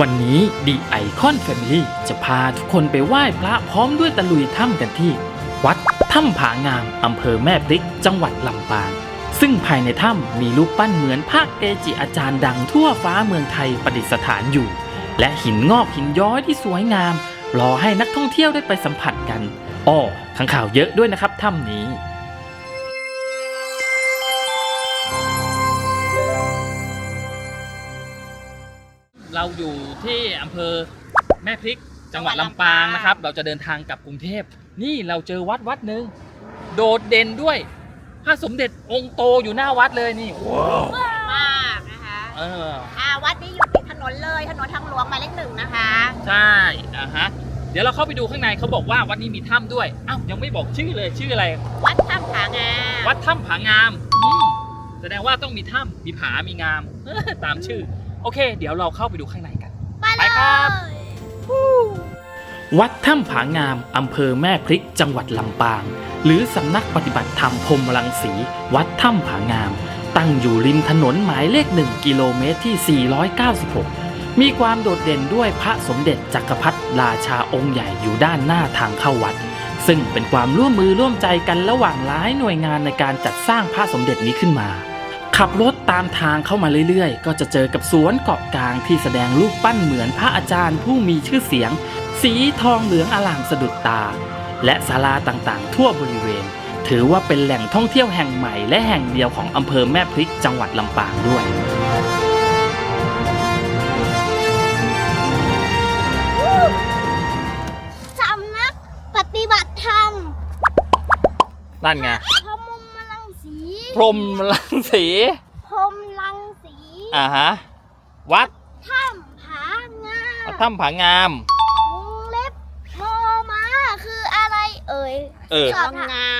วันนี้ดีไอคอนแฟมิลี่จะพาทุกคนไปไหว้พระพร้อมด้วยตะลุยถ้ำกันที่ วัดถ้ำผางามอำเภอแม่พริก จังหวัดลำปาง ซึ่งภายในถ้ำมีรูปปั้นเหมือนพระเกจิอาจารย์ดังทั่วฟ้าเมืองไทยประดิษฐานอยู่ และหินงอกหินย้อยที่สวยงาม รอให้นักท่องเที่ยวได้ไปสัมผัสกันอ้อข้างข่าวเยอะด้วยนะครับถ้ำนี้ เราอยู่ที่อำเภอแม่พริกจังหวัดลำปางนะครับ เราจะเดินทางกลับกรุงเทพ นี่เราเจอวัดวัดหนึ่งโดดเด่นด้วยพระสมเด็จองค์โตอยู่หน้าวัดเลยนี่ว้าวมากนะคะเอออ่าวัดนี้อยู่ติดถนนเลยถนนทางหลวงหมายเลขหนึ่งนะคะ ใช่อะฮะเดี๋ยวเราเข้าไปดูข้างในเขาบอกว่าวัดนี้มีถ้ำด้วยอ้าวยังไม่บอกชื่อเลยชื่ออะไร วัดถ้ำผางามวัดถ้ำผางามอืมแสดงว่าต้องมีถ้ำมีผามีงามตามชื่อ โอเค เดี๋ยวเราเข้าไปดูข้างในกัน ไปไปเลยครับ วัดถ้ำผางาม อำเภอแม่พริกจังหวัดลำปาง หรือสำนักปฏิบัติธรรมพรหมรังสี วัดถ้ำผางาม ตั้งอยู่ริมถนนหมายเลข 1 กิโลเมตรที่ 496 มีความโดดเด่นด้วยพระสมเด็จจักรพรรดิราชาองค์ใหญ่อยู่ด้านหน้าทางเข้าวัด ซึ่งเป็นความร่วมมือร่วมใจกันระหว่างหลายหน่วยงานในการจัดสร้างพระสมเด็จนี้ขึ้นมา ขับรถตามทางเข้ามาเรื่อยๆ ก็จะเจอกับสวนเกาะกลางที่แสดงรูปปั้นเหมือนพระอาจารย์ผู้มีชื่อเสียง สีทองเหลืองอลามสะดุดตา และศาลาต่างๆ ทั่วบริเวณ ถือว่าเป็นแหล่งท่องเที่ยวแห่งใหม่และแห่งเดียวของอำเภอแม่พริกจังหวัดลำปางด้วยสำนักปฏิบัติธรรมนั่นไงพรหมมลังสี พรหมรังสีพรหมลังสีอ่าฮะวัดถ้ำผางามวัดถ้ำผางามวงเล็บมอม้าคืออะไรเอ่ยเออชอบงา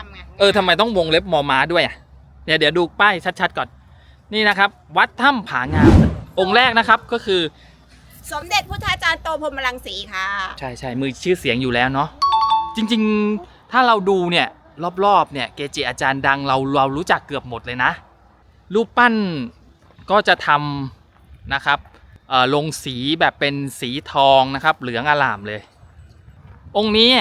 มไงเออทำไมต้องวงเล็บมอม้าด้วยอะเดี๋ยวเดี๋ยวดูป้ายชัดๆก่อน นี่นะครับ วัดถ้ำผางาม องค์แรกนะครับก็คือ สมเด็จพุทธาจารย์โตพรหมลังสีค่ะ ใช่ใช่มือชื่อเสียงอยู่แล้วเนาะจริง ๆ ถ้าเราดูเนี่ย รอบๆเนี่ยเกจิอาจารย์ดังเราเรารู้จักเกือบหมดเลยนะ รูปปั้นก็จะทำนะครับลงสีแบบเป็นสีทองนะครับ เหลืองอลามเลย องค์นี้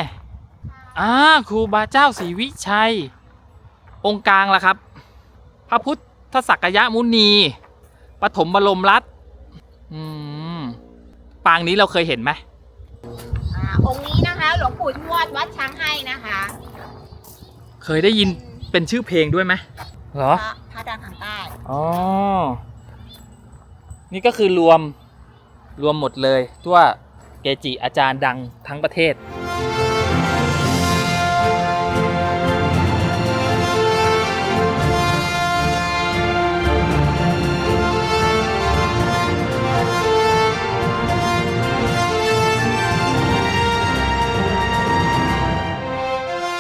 อ่าครูบาเจ้าศรีวิชัย องค์กลางล่ะครับ พระพุทธศักยมุนีปฐมบรมรัตน์อืมปางนี้เราเคยเห็นไหมอองค์นี้นะคะ หลวงปู่ทวดวัดช้างให้นะคะ เคยได้ยินเป็นชื่อเพลงด้วยไหมเหรอ พระพระดังทางใต้อ๋อ นี่ก็คือรวมรวมหมดเลยทั่วเกจิอาจารย์ดังทั้งประเทศ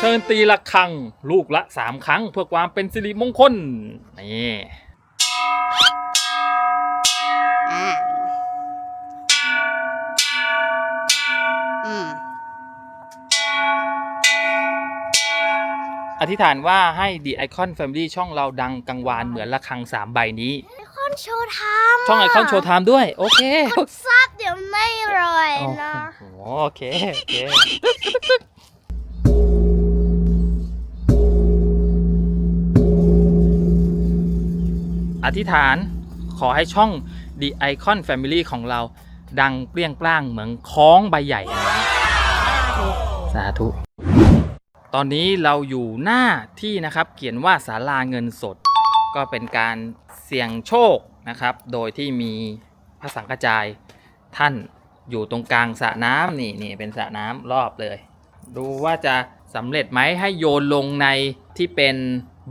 เชิญตีละครังลูกละสามครั้ง เพื่อความเป็นสิริมงคล นี่อ่าอืมอธิษฐานว่าให้ The Icon Family ช่องเราดังกังวานเหมือนละครังสามใบนี้ คอนโชว์ไทม์ช่อง Icon Showtime ด้วย โอเคกดซับเดี๋ยวไม่รอยโอ้นะโหโอเค โอเค ธิษฐานขอให้ช่อง The Icon Family ของเรา ดังเปรี้ยงปร้างเหมือนคล้องใบใหญ่อะไรอย่างนี้สาธุ ตอนนี้เราอยู่หน้าที่นะครับ เขียนว่าศาลาเงินสด ก็เป็นการเสี่ยงโชคนะครับ โดยที่มีพระสังฆจายท่านอยู่ตรงกลางสระน้ำนี่นี่เป็นสระน้ำรอบเลย ดูว่าจะสำเร็จไหมให้โยนลงในที่เป็น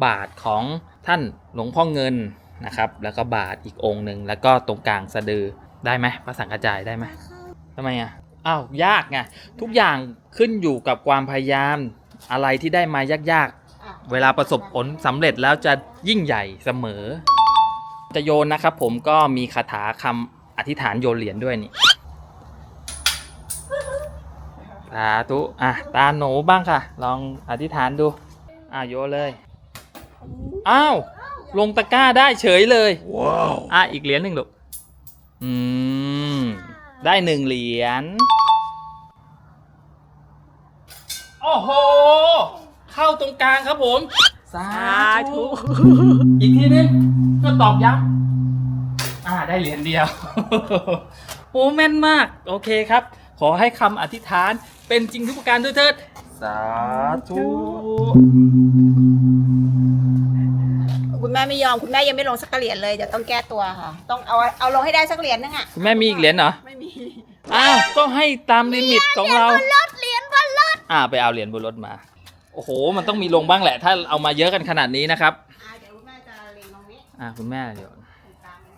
บาทของท่านหลวงพ่อเงิน นะครับแล้วก็บาทอีกองค์หนึ่งแล้วก็ตรงกลางสะดือได้ไหมพระสังฆจายได้ไหมทำไมอะอ้าวยากไงทุกอย่างขึ้นอยู่กับความพยายามอะไรที่ได้มายากๆ เวลาประสบผลสำเร็จแล้วจะยิ่งใหญ่เสมอ จะโยนนะครับผมก็มีคาถาคำอธิษฐานโยนเหรียญด้วยนี่สาธุอะตาหนูบ้างค่ะ ลองอธิษฐานดูอะโยนเลย อ้าว ลงตะกร้าได้เฉยเลยว้าวอะอีกเหรียญหนึ่งลูกอืมได้หนึ่งเหรียญโอ้โห เข้าตรงกลางครับผม สาธุ อีกทีนึงก็ตอบย้ำอ่าได้เหรียญเดียว โอ้แม่นมาก โอเคครับ ขอให้คำอธิษฐานเป็นจริงทุกประการด้วยเถิด สาธุคุณแม่ไม่ยอมคุณแม่ยังไม่ลงสักเหรียญเลยเดี๋ยวต้องแก้ตัวค่ะ ต้องเอาเอาลงให้ได้สักเหรียญนึงอะคุณแม่มีอีกเหรียญเหรอไม่มีอ้าวก็ให้ตามลิมิตของเรา รถเหรียญบนรถอ่าไปเอาเหรียญบนรถมา โอ้โห มันต้องมีลงบ้างแหละ ถ้าเอามาเยอะกันขนาดนี้นะครับ อ่าเดี๋ยวคุณแม่จะเล็งตรงนี้อ่าคุณแม่เดี๋ยวตรงกลางนะ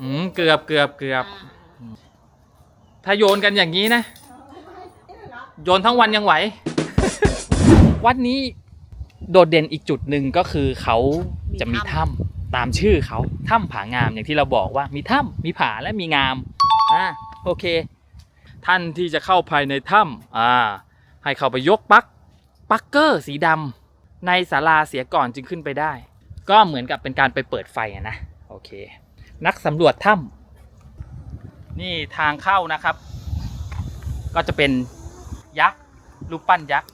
อืมเกือบเกือบเกือบอ่าถ้าโยนกันอย่างนี้นะโยนทั้งวันยังไหว วัดนี้ โดดเด่นอีกจุดหนึ่งก็คือเขาจะมีถ้ำตามชื่อเขาถ้ำผางามอย่างที่เราบอกว่ามีถ้ำมีผาและมีงามอ่าโอเค ท่านที่จะเข้าภายในถ้ำอ่าให้เข้าไปยกปักปักเกอร์สีดำในศาลาเสียก่อนจึงขึ้นไปได้ ก็เหมือนกับเป็นการไปเปิดไฟนะโอเค นักสำรวจถ้ำนี่ทางเข้านะครับ ก็จะเป็นยักษ์รูปปั้นยักษ์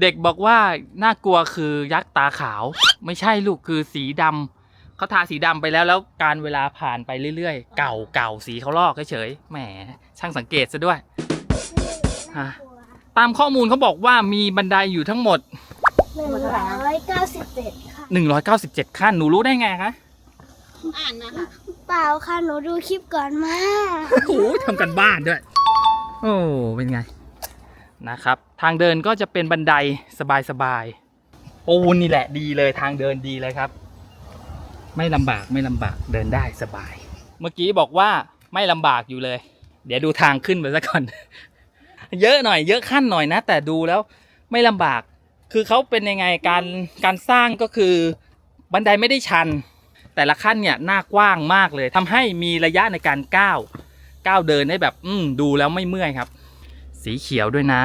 เด็กบอกว่าน่ากลัวคือยักษ์ตาขาว ไม่ใช่ลูกคือสีดำเขาทาสีดำไปแล้วแล้วการเวลาผ่านไปเรื่อยๆ เก่าเก่าสีเขาลอกเฉยๆแหมช่างสังเกตซะด้วยฮะตามข้อมูลเขาบอกว่ามีบันไดอยู่ทั้งหมดหนึ่งร้อยเก้าสิบเจ็ดค่ะ 197 ขั้นหนูรู้ได้ไงคะอ่านนะคะเปล่าค่ะหนูดูคลิปก่อนมาโอ้โหทำกันบ้านด้วย โอ้เป็นไง นะครับ ทางเดินก็จะเป็นบันไดสบายๆปูนนี่แหละดีเลยทางเดินดีเลยครับ ไม่ลำบากไม่ลำบากเดินได้สบาย เมื่อกี้บอกว่าไม่ลำบากอยู่เลย เดี๋ยวดูทางขึ้นไปซะก่อน เยอะหน่อย เยอะขั้นหน่อยนะ แต่ดูแล้วไม่ลำบาก คือเขาเป็นยังไงการการสร้างก็คือบันไดไม่ได้ชัน แต่ละขั้นเนี่ยหน้ากว้างมากเลยทำให้มีระยะในการก้าวก้าวเดินได้แบบ อืดูแล้วไม่เมื่อยครับ สีเขียวด้วยนะ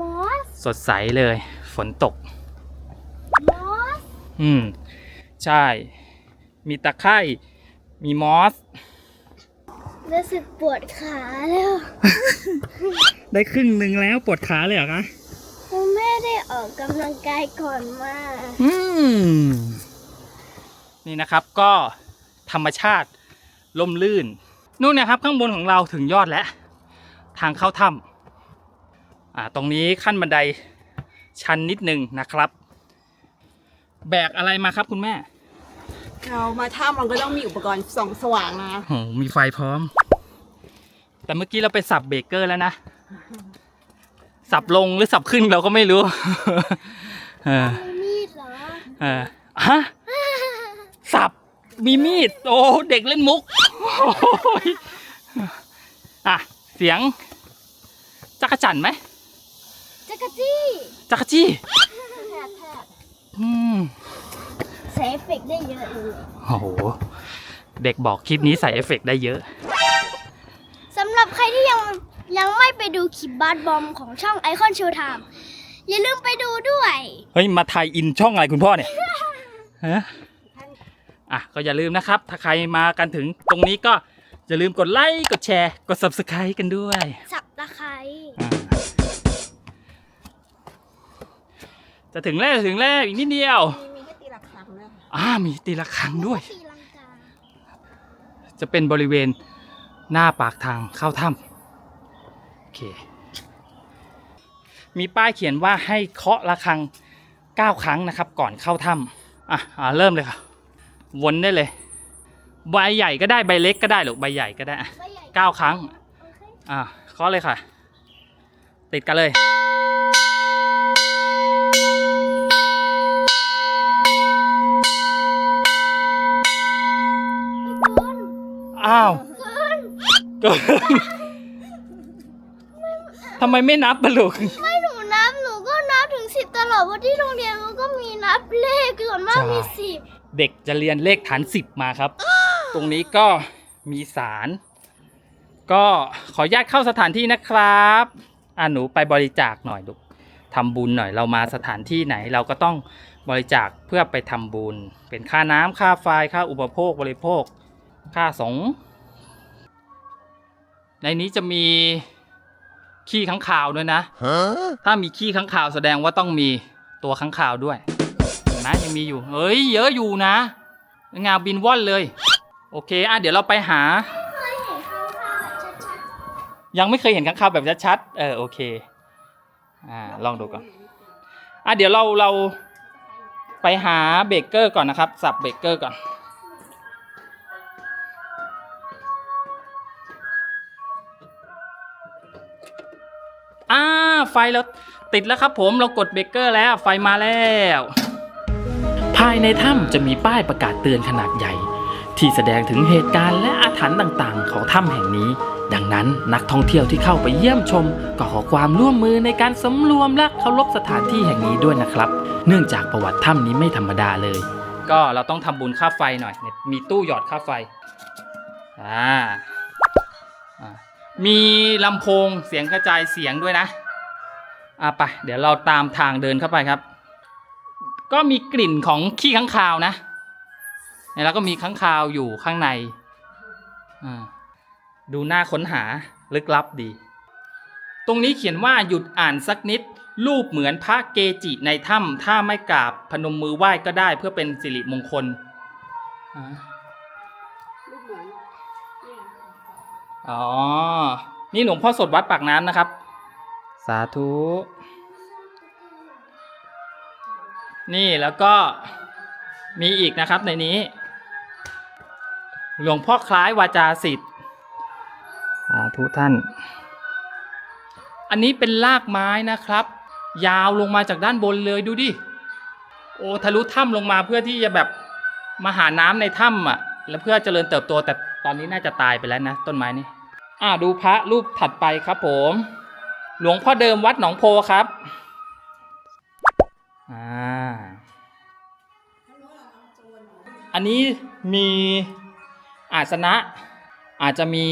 มอสสดใสเลย ฝนตก มอสอืม ใช่ มีตะไคร่มีมอส รู้สึกปวดขาแล้ว ได้ครึ่งหนึ่งแล้วปวดขาเลยเหรอคะหนูไม่ได้ออกกำลังกายก่อนมาอืม นี่นะครับก็ธรรมชาติล่มลื่น นู่นนะครับข้างบนของเราถึงยอดแล้ว ทางเข้าถ้ำอ่า ตรงนี้ขั้นบันไดชันนิดนึงนะครับ แบกอะไรมาครับคุณแม่ เรามาถ้ำมันก็ต้องมีอุปกรณ์ส่องสว่างนะโหมีไฟพร้อม แต่เมื่อกี้เราไปสับเบรกเกอร์แล้วนะ สับลงหรือสับขึ้นเราก็ไม่รู้เออมีมีดเหรอเออฮะสับมีมีด โอ้เด็กเล่นมุกโอ้ยอะเสียงจักรจันไหม จักรจี้จักรจี้แทบแทบอืมใช้เอฟเฟกต์ได้เยอะเลยโอ้โห เด็กบอกคลิปนี้ใส่เอฟเฟกต์ได้เยอะสำหรับใครที่ยังยังไม่ไปดูคลิปบาสบอมของช่องไอคอนโชว์ไทม์อย่าลืมไปดูด้วย เฮ้ย มาไทยอินช่องอะไรคุณพ่อเนี่ยฮะอะ ก็อย่าลืมนะครับ ถ้าใครมากันถึงตรงนี้ก็อย่าลืมกดไลค์ กดแชร์ กด subscribe กันด้วย จะถึงแล้วจะถึงแล้วอีกนิดเดียว มีมีให้ตีระฆังด้วยค่ะอ่ามีตีละครั้งด้วย ตีลังกาจะเป็นบริเวณหน้าปากทางเข้าถ้ำโอเค มีป้ายเขียนว่าให้เคาะระฆัง 9 ครั้งนะครับ ก่อนเข้าถ้ำอะอ่าเริ่มเลยค่ะ วนได้เลย ใบใหญ่ก็ได้ใบเล็กก็ได้หรือใบใหญ่ก็ได้อะใบใหญ่เก้าครั้ง โอเค อ่าเคาะเลยค่ะ ติดกันเลย อ้าวคุณเกินทำไมไม่นับอะลูก ไม่หนูนับหนูก็นับถึงสิบตลอดเพราะที่โรงเรียนมันก็มีนับเลขส่วนมากใช่มีสิบเด็กจะเรียนเลขฐานสิบมาครับ ตรงนี้ก็มีสาร ก็ขออนุญาตเข้าสถานที่นะครับอ่าหนูไปบริจาคหน่อยลูกทำบุญหน่อยเรามาสถานที่ไหนเราก็ต้องบริจาคเพื่อไปทำบุญ เป็นค่าน้ำค่าไฟค่าอุปโภคบริโภค ค่าสงฆ์ในนี้จะมีขี้ค้างคาวด้วยนะ ถ้ามีขี้ค้างคาวแสดงว่าต้องมีตัวค้างคาวด้วยเห็นไหมยังมีอยู่ เฮ้ย เยอะอยู่นะ งาบินว่อนเลย โอเค อะ เดี๋ยวเราไปหาเคยเห็นข้าวๆแบบชัดยังไม่เคยเห็นค้างคาวแบบชัดๆ เออ โอเค อ่า ลองดูก่อน อะ เดี๋ยวเราเราไปหาเบเกอร์ก่อนนะครับ สับเบเกอร์ก่อน อ่าไฟเราติดแล้วครับผมเรากดเบรกเกอร์แล้วไฟมาแล้ว ภายในถ้ำจะมีป้ายประกาศเตือนขนาดใหญ่ ที่แสดงถึงเหตุการณ์และอาถรรพ์ต่างๆ ของถ้ำแห่งนี้ ดังนั้นนักท่องเที่ยวที่เข้าไปเยี่ยมชม ก็ขอความร่วมมือในการสำรวมและเคารพสถานที่แห่งนี้ด้วยนะครับ เนื่องจากประวัติถ้ำนี้ไม่ธรรมดาเลย ก็เราต้องทำบุญค่าไฟหน่อยเนี่ยมีตู้หยอดค่าไฟอ่าอ่า มีลำโพงเสียงกระจายเสียงด้วยนะอะไปเดี๋ยวเราตามทางเดินเข้าไปครับ ก็มีกลิ่นของขี้ค้างคาวนะแล้วก็มีค้างคาวอยู่ข้างในอ่าดูน่าค้นหาลึกลับดี ตรงนี้เขียนว่าหยุดอ่านสักนิด รูปเหมือนพระเกจิในถ้ำถ้าไม่กราบพนมมือไหว้ก็ได้เพื่อเป็นสิริมงคลอ่า อ๋อ นี่หลวงพ่อสดวัดปากน้ำนะครับ สาธุ นี่แล้วก็มีอีกนะครับในนี้ หลวงพ่อคล้ายวาจาสิทธิ์สาธุท่าน อันนี้เป็นรากไม้นะครับ ยาวลงมาจากด้านบนเลยดูดิ โอ้ทะลุถ้ำลงมาเพื่อที่จะแบบมาหาน้ำในถ้ำอะ แล้วเพื่อเจริญเติบโตแต่ ตอนนี้น่าจะตายไปแล้วนะต้นไม้นี่อ่าดูพระรูปถัดไปครับผม หลวงพ่อเดิมวัดหนองโพครับอ่าอันนี้มีอาสนะ อาจจะมี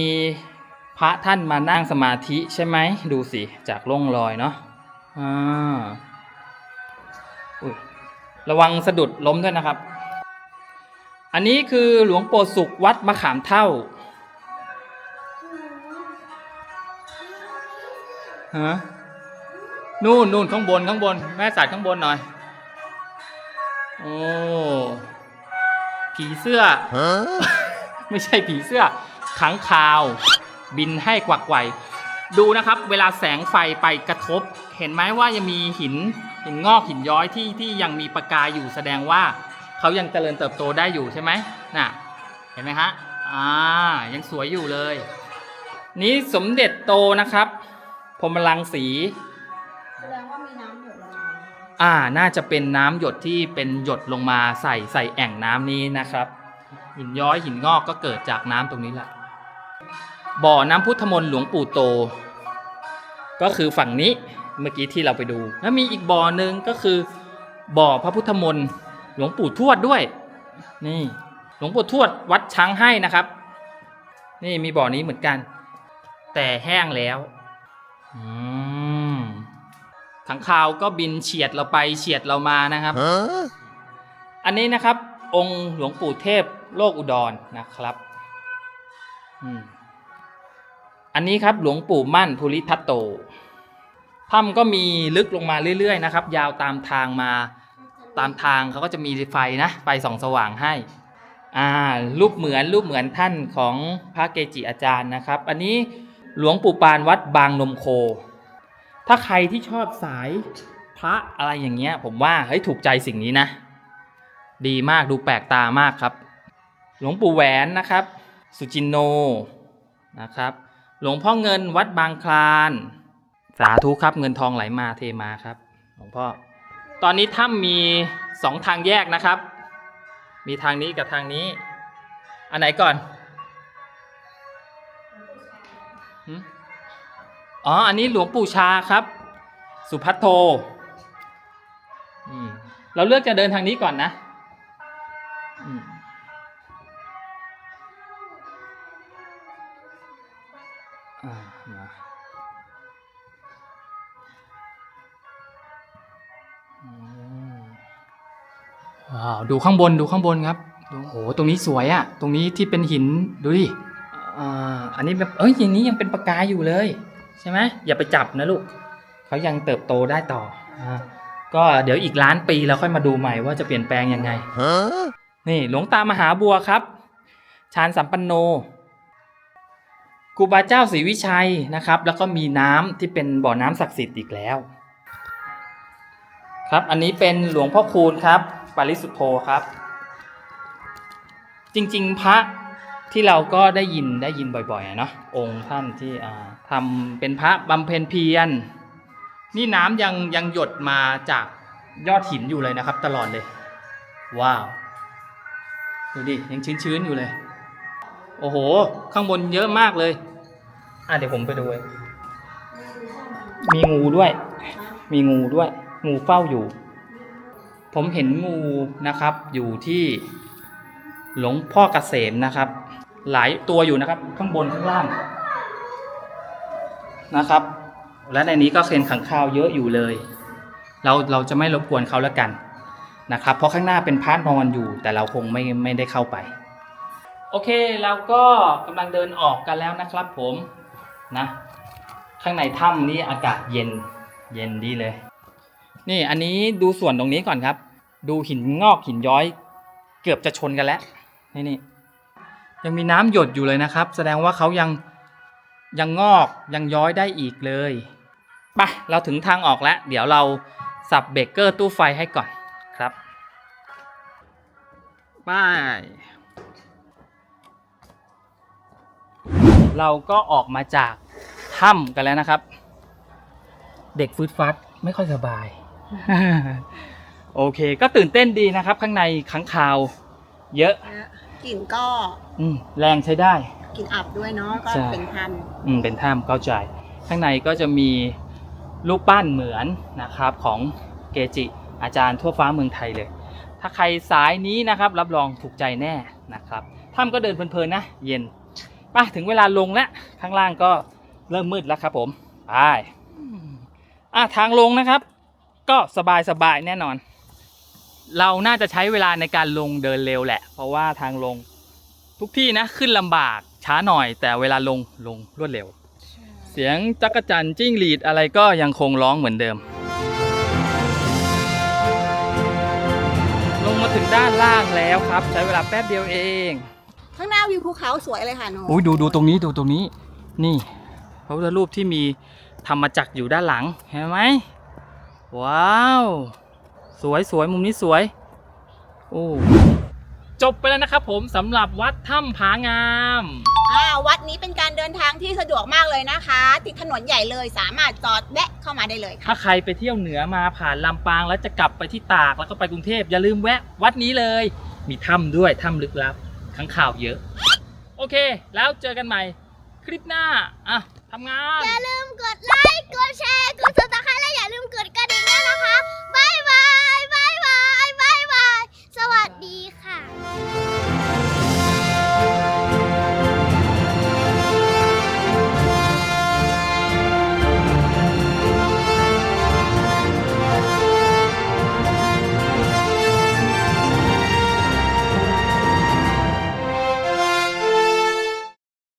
พระท่านมานั่งสมาธิใช่ไหมดูสิจากร่องรอยเนาะอ่าอุ๊ยระวังสะดุดล้มด้วยนะครับ อันนี้คือหลวงปู่สุขวัดมะขามเท่าฮะนู่นนู่นข้างบนข้างบน แม่สัตว์ข้างบนหน่อย โอ้ผีเสื้อ ไม่ใช่ผีเสื้อขังคาว บินให้กวักไกวดูนะครับ เวลาแสงไฟไปกระทบ เห็นไหมว่ายังมีหินหินงอกหินย้อยที่ที่ยังมีประกายอยู่แสดงว่า เขายังเจริญเติบโตได้อยู่ใช่ไหมน่ะเห็นไหมฮะอ่ายังสวยอยู่เลย นี้สมเด็จโตนะครับพรหมลังสีแสดงว่ามีน้ำหยดลงมาอ่าน่าจะเป็นน้ำหยดที่เป็นหยดลงมาใส่ใส่แอ่งน้ำนี้นะครับ หินย้อยหินงอกก็เกิดจากน้ำตรงนี้แหละบ่อน้ำพุทธมนต์หลวงปู่โต ก็คือฝั่งนี้เมื่อกี้ที่เราไปดู แล้วมีอีกบ่อหนึ่งก็คือบ่อพระพุทธมนต์ หลวงปู่ทวดด้วย นี่หลวงปู่ทวดวัดช้างให้นะครับ นี่มีบ่อนี้เหมือนกัน แต่แห้งแล้วอืมขังคาวก็บินเฉียดเราไปเฉียดเรามานะครับ อันนี้นะครับ องค์หลวงปู่เทพโลกอุดรนะครับอืมอันนี้ครับหลวงปู่มั่นภูริทัตโตถ้ำก็มีลึกลงมาเรื่อยๆนะครับ ยาวตามทางมา ตามทางเขาก็จะมีไฟนะไฟส่องสว่างให้อ่ารูปเหมือนรูปเหมือนท่านของพระเกจิอาจารย์นะครับ อันนี้หลวงปู่ปานวัดบางนมโค ถ้าใครที่ชอบสายพระอะไรอย่างเงี้ย ผมว่าเฮ้ยถูกใจสิ่งนี้นะ ดีมากดูแปลกตามากครับ หลวงปู่แหวนนะครับ สุจินโนนะครับ หลวงพ่อเงินวัดบางคลาน สาธุครับเงินทองไหลมาเทมาครับ หลวงพ่อ ตอนนี้ถ้ำมีสองทางแยกนะครับ มีทางนี้กับทางนี้ อันไหนก่อนอ๋อ อันนี้หลวงปู่ชาครับ สุพัทโทเราเลือกจะเดินทางนี้ก่อนนะ ดูข้างบนดูข้างบนครับดูโอ้โหตรงนี้สวยอะตรงนี้ที่เป็นหินดูดิอ่าอันนี้แบบเอ้ยอย่างนี้ยังเป็นปากกาอยู่เลย ใช่ไหมอย่าไปจับนะลูกเขายังเติบโตได้ต่ออ่าก็เดี๋ยวอีกล้านปีเราค่อยมาดูใหม่ว่าจะเปลี่ยนแปลงยังไงนี่หลวงตามหาบัวครับชาญสัมปันโนครูบาเจ้าศรีวิชัยนะครับ แล้วก็มีน้ำที่เป็นบ่อน้ำศักดิ์สิทธิ์อีกแล้ว ครับอันนี้เป็นหลวงพ่อคูณครับ ปาริสุทโธครับ จริง ๆ พระที่เราก็ได้ยินได้ยินบ่อยๆเนาะองค์ท่านที่ทำเป็นพระบำเพ็ญเพียรนี่น้ำยังยังหยดมาจากยอดหินอยู่เลยนะครับ ตลอดเลย ว้าวดูดิยังชื้นๆอยู่เลย โอ้โห ข้างบนเยอะมากเลย อะเดี๋ยวผมไปดูมีงูด้วย มีงูด้วย งูเฝ้าอยู่ ผมเห็นงูนะครับ อยู่ที่หลวงพ่อกเกษมนะครับ หลายตัวอยู่นะครับ ข้างบนข้างล่างนะครับ และในนี้ก็เคนขังข้าวเยอะอยู่เลย เราเราจะไม่รบกวนเขาแล้วกันนะครับ เพราะข้างหน้าเป็นพาร์ทนอนอยู่ แต่เราคงไม่ไม่ได้เข้าไป โอเคเราก็กำลังเดินออกกันแล้วนะครับผมนะข้างในถ้ำนี้อากาศเย็นเย็นดีเลย นี่อันนี้ดูส่วนตรงนี้ก่อนครับ ดูหินงอกหินย้อย เกือบจะชนกันแล้วนี่นี่ยังมีน้ำหยดอยู่เลยนะครับ แสดงว่าเขายังยังงอกยังย้อยได้อีกเลยไปเราถึงทางออกแล้ว เดี๋ยวเราสับเบรกเกอร์ตู้ไฟให้ก่อนครับไปเราก็ออกมาจากถ้ำกันแล้วนะครับ เด็กฟืดฟัดไม่ค่อยสบาย โอเค ก็ตื่นเต้นดีนะครับ ข้างในขังคาว เยอะกลิ่นก็อืมแรงใช้ได้ กลิ่นอับด้วยเนาะก็ใช่ เป็นพันอืมเป็นถ้ำเข้าใจ ข้างในก็จะมีรูปปั้นเหมือนนะครับของเกจิอาจารย์ทั่วฟ้าเมืองไทยเลย ถ้าใครสายนี้นะครับ รับรองถูกใจแน่นะครับถ้ำก็เดินเพลินๆนะ เย็นไป่ะถึงเวลาลงแล้ว ข้างล่างก็เริ่มมืดแล้วครับผม ไปอะทางลงนะครับ ก็สบายๆแน่นอน เราน่าจะใช้เวลาในการลงเดินเร็วแหละ เพราะว่าทางลงทุกที่นะขึ้นลำบากช้าหน่อย แต่เวลาลงลงรวดเร็ว เสียงจักรจันจิ้งหรีดอะไรก็ยังคงร้องเหมือนเดิม ลงมาถึงด้านล่างแล้วครับ ใช้เวลาแป๊บเดียวเอง ข้างหน้าวิวภูเขาสวยเลยค่ะหนูอุ้ยดูดูตรงนี้ดูตรงนี้ นี่พระพุทธรูปที่มีธรรมจักรอยู่ด้านหลังเห็นไหม ว้าว สวยสวยมุมนี้สวย โอ้จบไปแล้วนะครับผมสำหรับวัดถ้ำผางามอ่าวัดนี้เป็นการเดินทางที่สะดวกมากเลยนะคะ ติดถนนใหญ่เลยสามารถจอดแวะเข้ามาได้เลยค่ะ ถ้าใครไปเที่ยวเหนือมาผ่านลำปางแล้วจะกลับไปที่ตากแล้วก็ไปกรุงเทพอย่าลืมแวะวัดนี้เลย มีถ้ำด้วยถ้ำลึกลับข้างข่าวเยอะ โอเค แล้วเจอกันใหม่ คลิปหน้าอะทำงาน อย่าลืมกดไลค์กดแชร์กดซับสไครต์และอย่าลืม เกิดกระดิ่งด้วนะคะ